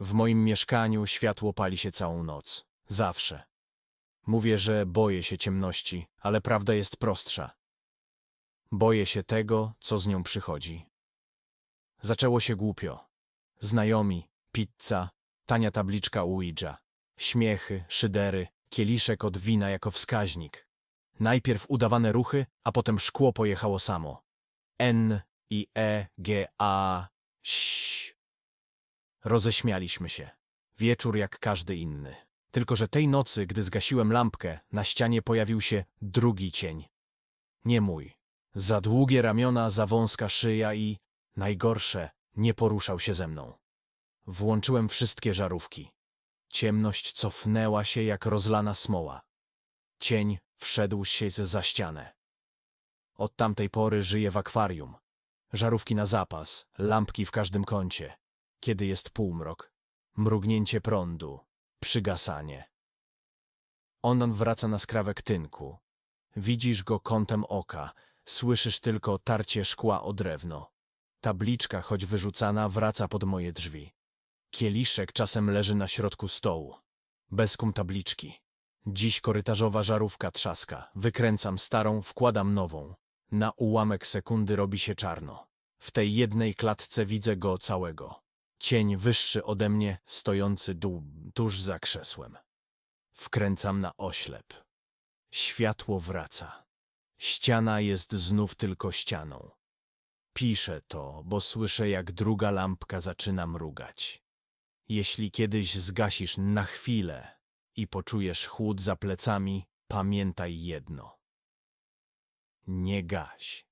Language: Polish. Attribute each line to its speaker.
Speaker 1: W moim mieszkaniu światło pali się całą noc. Zawsze. Mówię, że boję się ciemności, ale prawda jest prostsza. Boję się tego, co z nią przychodzi. Zaczęło się głupio. Znajomi, pizza, tania tabliczka Ouija, śmiechy, szydery, kieliszek od wina jako wskaźnik. Najpierw udawane ruchy, a potem szkło pojechało samo. N, I, E, G, A, ś. Roześmialiśmy się. Wieczór jak każdy inny. Tylko, że tej nocy, gdy zgasiłem lampkę, na ścianie pojawił się drugi cień. Nie mój. Za długie ramiona, za wąska szyja i, najgorsze, nie poruszał się ze mną. Włączyłem wszystkie żarówki. Ciemność cofnęła się jak rozlana smoła. Cień wszedł się za ścianę. Od tamtej pory żyję w akwarium. Żarówki na zapas, lampki w każdym kącie. Kiedy jest półmrok, mrugnięcie prądu, przygasanie. On wraca na skrawek tynku. Widzisz go kątem oka, słyszysz tylko tarcie szkła o drewno. Tabliczka, choć wyrzucana, wraca pod moje drzwi. Kieliszek czasem leży na środku stołu. Bez kum tabliczki. Dziś korytarzowa żarówka trzaska. Wykręcam starą, wkładam nową. Na ułamek sekundy robi się czarno. W tej jednej klatce widzę go całego. Cień wyższy ode mnie, stojący dół, tuż za krzesłem. Wkręcam na oślep. Światło wraca. Ściana jest znów tylko ścianą. Piszę to, bo słyszę, jak druga lampka zaczyna mrugać. Jeśli kiedyś zgasisz na chwilę i poczujesz chłód za plecami, pamiętaj jedno. Nie gaś.